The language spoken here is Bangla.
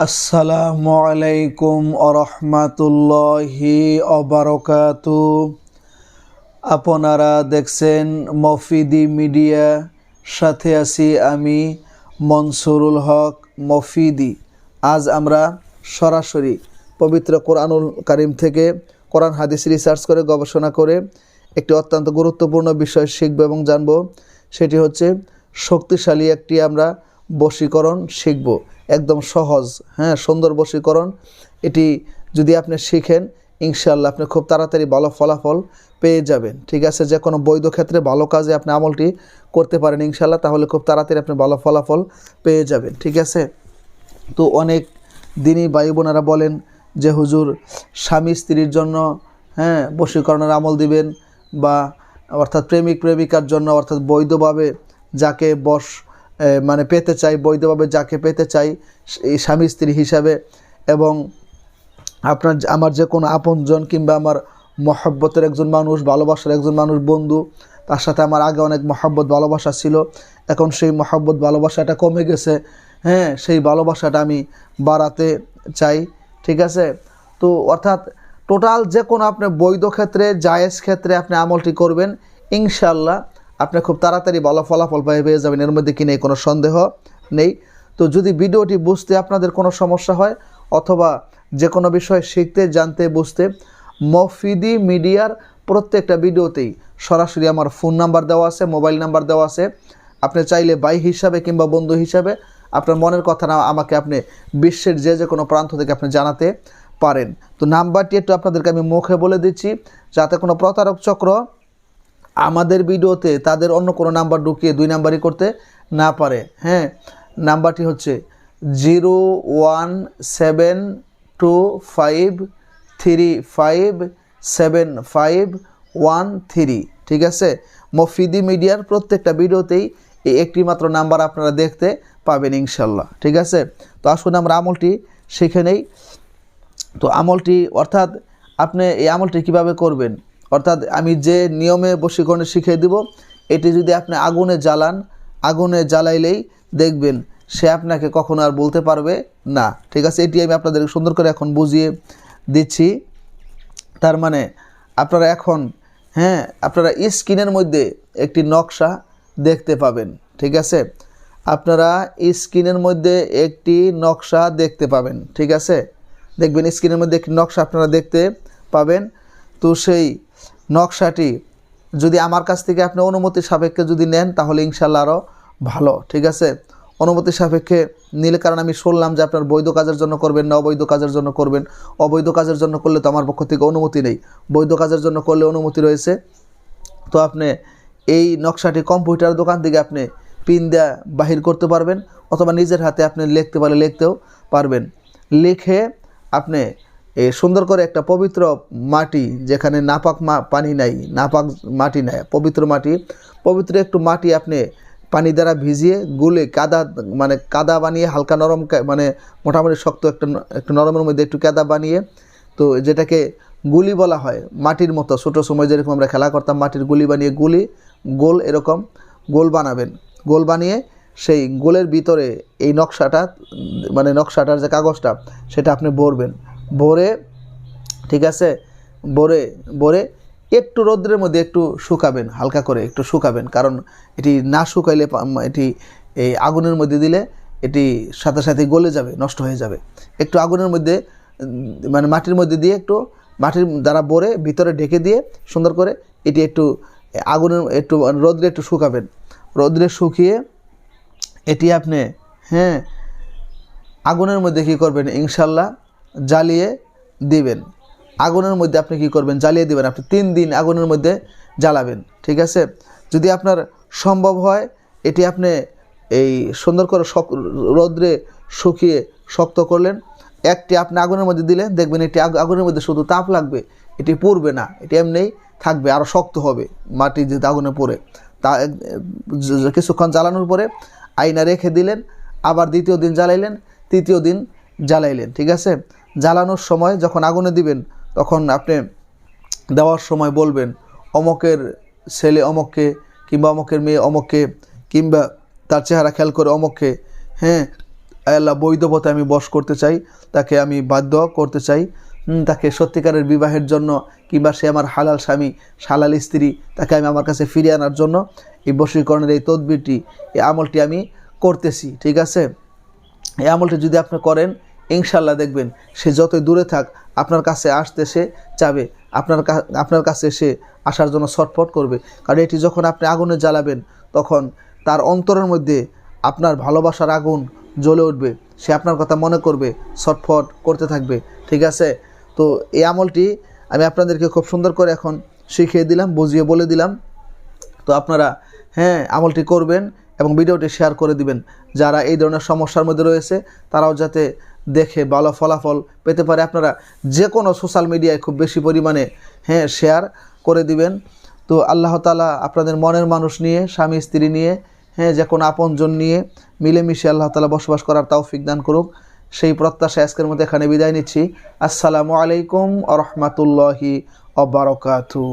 আসসালামু আলাইকুম আরহামাতুল্লাহি অবরকাতু আপনারা দেখছেন মফিদি মিডিয়া, সাথে আছি আমি মনসুরুল হক মফিদি। আজ আমরা সরাসরি পবিত্র কোরআনুল কারিম থেকে কোরআন হাদিস রিসার্চ করে, গবেষণা করে একটি অত্যন্ত গুরুত্বপূর্ণ বিষয় শিখব এবং জানব, সেটি হচ্ছে শক্তিশালী একটি আমরা বশীকরণ শিখব। একদম সহজ হ্যাঁ সুন্দর বশীকরণ। এটি যদি আপনি শিখেন ইনশাল্লাহ আপনি খুব তাড়াতাড়ি ভালো ফলাফল পেয়ে যাবেন। ঠিক আছে যে কোনো বৈধ ক্ষেত্রে ভালো কাজে আপনি আমলটি করতে পারেন ইনশাল্লাহ তাহলে খুব তাড়াতাড়ি আপনি ভালো ফলাফল পেয়ে যাবেন। ঠিক আছে? তো অনেক দিনই বায়ু বোনেরা বলেন যে, হুজুর, স্বামী স্ত্রীর জন্য হ্যাঁ বশীকরণের আমল দিবেন বা অর্থাৎ প্রেমিক প্রেমিকার জন্য অর্থাৎ বৈধভাবে যাকে বশ মানে পেতে চাই, বৈধভাবে যাকে পেতে চাই এই স্বামী স্ত্রী হিসাবে এবং আপনার আমার যে কোনো আপনজন কিংবা আমার মহব্বতের একজন মানুষ, ভালোবাসার একজন মানুষ, বন্ধু, তার সাথে আমার আগে অনেক মহব্বত, ভালোবাসা ছিল। এখন সেই মহব্বত, ভালোবাসাটা কমে গেছে। হ্যাঁ সেই ভালোবাসাটা আমি বাড়াতে চাই, ঠিক আছে? তো অর্থাৎ টোটাল যে কোনো আপনি বৈধ ক্ষেত্রে, জায়েজ ক্ষেত্রে আপনি আমলটি করবেন ইনশাল্লাহ আপনি খুব তাড়াতাড়ি ভালো ফলাফল পেয়ে পেয়ে যাবেন, এর মধ্যে কি নেই, কোনো সন্দেহ নেই। তো যদি ভিডিওটি বুঝতে আপনাদের কোনো সমস্যা হয়, অথবা যে কোনো বিষয় শিখতে, জানতে, বুঝতে, মফিদি মিডিয়ার প্রত্যেকটা ভিডিওতেই সরাসরি আমার ফোন নাম্বার দেওয়া আছে, মোবাইল নাম্বার দেওয়া আছে। আপনি চাইলে ভাই হিসাবে কিংবা বন্ধু হিসাবে আপনার মনের কথা না আমাকে আপনি বিশ্বের যে যে কোনো প্রান্ত থেকে আপনি জানাতে পারেন। তো নাম্বারটি একটু আপনাদেরকে আমি মুখে বলে দিচ্ছি, যাতে কোনো প্রতারক চক্র আমাদের ভিডিওতে তাদের অন্য কোনো নাম্বার ঢুকিয়ে দুই নাম্বারই করতে না পারে। হ্যাঁ নাম্বারটি হচ্ছে zero one seven two five three five seven five one three. ঠিক আছে? মফিদি মিডিয়ার প্রত্যেকটা ভিডিওতেই এই একটি মাত্র নাম্বার আপনারা দেখতে পাবেন ইনশাল্লাহ। ঠিক আছে? তো আসুন আমরা আমলটি শিখে নেই। তো আমলটি, অর্থাৎ আপনি এই আমলটি কীভাবে করবেন? অর্থাৎ আমি যে নিয়মে বশীকরণে শিখিয়ে দিব, এটি যদি আপনি আগুনে জ্বালান, আগুনে জ্বালাইলেই দেখবেন সে আপনাকে কখনো আর বলতে পারবে না। ঠিক আছে, এটি আমি আপনাদের সুন্দর করে এখন বুঝিয়ে দিচ্ছি। তার মানে আপনারা এখন হ্যাঁ আপনারা স্ক্রিনের মধ্যে একটি নকশা দেখতে পাবেন। ঠিক আছে, আপনারা স্ক্রিনের মধ্যে একটি নকশা দেখতে পাবেন। ঠিক আছে, দেখবেন স্ক্রিনের মধ্যে একটি নকশা আপনারা দেখতে পাবেন। তো সেই নকশাটি যদি আমার কাছ থেকে আপনি অনুমতি সাপেক্ষে যদি নেন, তাহলে ইনশাল্লাহ আরও ভালো, ঠিক আছে? অনুমতি সাপেক্ষে নিলে কারণ আমি শুনলাম যে আপনার বৈধ কাজের জন্য করবেন না, অবৈধ কাজের জন্য করবেন। অবৈধ কাজের জন্য করলে তো আমার পক্ষ থেকে অনুমতি নেই। বৈধ কাজের জন্য করলে অনুমতি রয়েছে। তো আপনি এই নকশাটি কম্পিউটার দোকান থেকে আপনি পিন দেয়া বাহির করতে পারবেন, অথবা নিজের হাতে আপনি লিখতে পারলে, লিখতেও পারবেন। লিখে আপনি এই সুন্দর করে একটা পবিত্র মাটি যেখানে নাপাক পানি নাই, নাপাক মাটি নাই, পবিত্র মাটি। পবিত্র একটু মাটি আপনি পানি দ্বারা ভিজিয়ে গুলে কাদা মানে কাদা বানিয়ে হালকা নরম মানে মোটামুটি শক্ত একটা একটু নরমের মধ্যে একটু কাদা বানিয়ে তো যেটাকে গুলি বলা হয়, মাটির মতো। ছোটো সময় যেরকম আমরা খেলা করতাম, মাটির গুলি বানিয়ে গুলি, গোল এরকম গোল বানাবেন। গোল বানিয়ে সেই গোলের ভিতরে এই নকশাটা মানে নকশাটার যে কাগজটা, সেটা আপনি ভরবেন। ভরে, ঠিক আছে? ভরে ভরে একটু রৌদ্রের মধ্যে একটু শুকাবেন, হালকা করে একটু শুকাবেন। কারণ এটি না শুকাইলে এটি এই আগুনের মধ্যে দিলে এটি সাথে সাথে গলে যাবে, নষ্ট হয়ে যাবে। একটু আগুনের মধ্যে মানে মাটির মধ্যে দিয়ে একটু, মাটির দ্বারা ভরে ভিতরে ঢেকে দিয়ে সুন্দর করে এটি একটু আগুনের, একটু রৌদ্রে একটু শুকাবেন। রৌদ্রে শুকিয়ে এটি আপনি হ্যাঁ আগুনের মধ্যে কী করবেন? ইনশাল্লাহ জ্বালিয়ে দিবেন। আগুনের মধ্যে আপনি কি করবেন? জ্বালিয়ে দিবেন। আপনি তিন দিন আগুনের মধ্যে জ্বালাবেন, ঠিক আছে? যদি আপনার সম্ভব হয়, এটি আপনি এই সুন্দর করে শক রৌদ্রে শুকিয়ে শক্ত করলেন। একটি আপনি আগুনের মধ্যে দিলেন, দেখবেন এটি আগ- আগুনের মধ্যে শুধু তাপ লাগবে, এটি পড়বে না, এটি এমনিই থাকবে আরও শক্ত হবে মাটি যদি আগুনে পড়ে। তা কিছুক্ষণ জ্বালানোর পরে আয়না রেখে দিলেন, আবার দ্বিতীয় দিন জ্বালাইলেন, তৃতীয় দিন জ্বালাইলেন, ঠিক আছে? জ্বালানোর সময় যখন আগুনে দিবেন, তখন আপনি দেওয়ার সময় বলবেন, অমকের ছেলে অমককে কিংবা অমকের মেয়ে অমককে কিংবা তার চেহারা খেয়াল করে অমককে হ্যাঁ আল্লাহ বৈধ পথে আমি বশ করতে চাই, তাকে আমি বাধ্য করতে চাই। তাকে সত্যিকারের বিবাহের জন্য কিংবা সে আমার হালাল স্বামী, হালাল স্ত্রী, তাকে আমি আমার কাছে ফিরিয়ে আনার জন্য এই বশীকরণের এই তদবিরটি, এই আমলটি আমি করতেছি। ঠিক আছে? এই আমলটি যদি আপনি করেন ইনশাল্লাহ দেখবেন সে যতই দূরে থাক, আপনার কাছে আসতে সে চাবে। আপনার আপনার কাছে সে আসার জন্য ছটফট করবে। কারণ এটি যখন আপনি আগুনে জ্বালাবেন, তখন তার অন্তরের মধ্যে আপনার ভালোবাসার আগুন জ্বলে উঠবে। সে আপনার কথা মনে করবে, ছটফট করতে থাকবে। ঠিক আছে? তো এই আমলটি আমি আপনাদেরকে খুব সুন্দর করে এখন শিখিয়ে দিলাম, বুঝিয়ে বলে দিলাম। তো আপনারা হ্যাঁ আমলটি করবেন এবং ভিডিওটি শেয়ার করে দিবেন। যারা এই ধরনের সমস্যার মধ্যে রয়েছে, তারাও যাতে দেখে ভালো ফলাফল পেতে পারে। আপনারা যে কোনো সোশ্যাল মিডিয়ায় খুব বেশি পরিমাণে হ্যাঁ শেয়ার করে দিবেন। তো আল্লাহ তালা আপনাদের মনের মানুষ নিয়ে, স্বামী, স্ত্রী নিয়ে হ্যাঁ যে কোনো আপনজন নিয়ে মিলেমিশে আল্লাহ তালা বসবাস করার তৌফিক দান করুক। সেই প্রত্যাশা আজকের মধ্যে এখানে বিদায় নিচ্ছি। আসসালামু আলাইকুম আ রহমতুল্লাহি অবরকাতু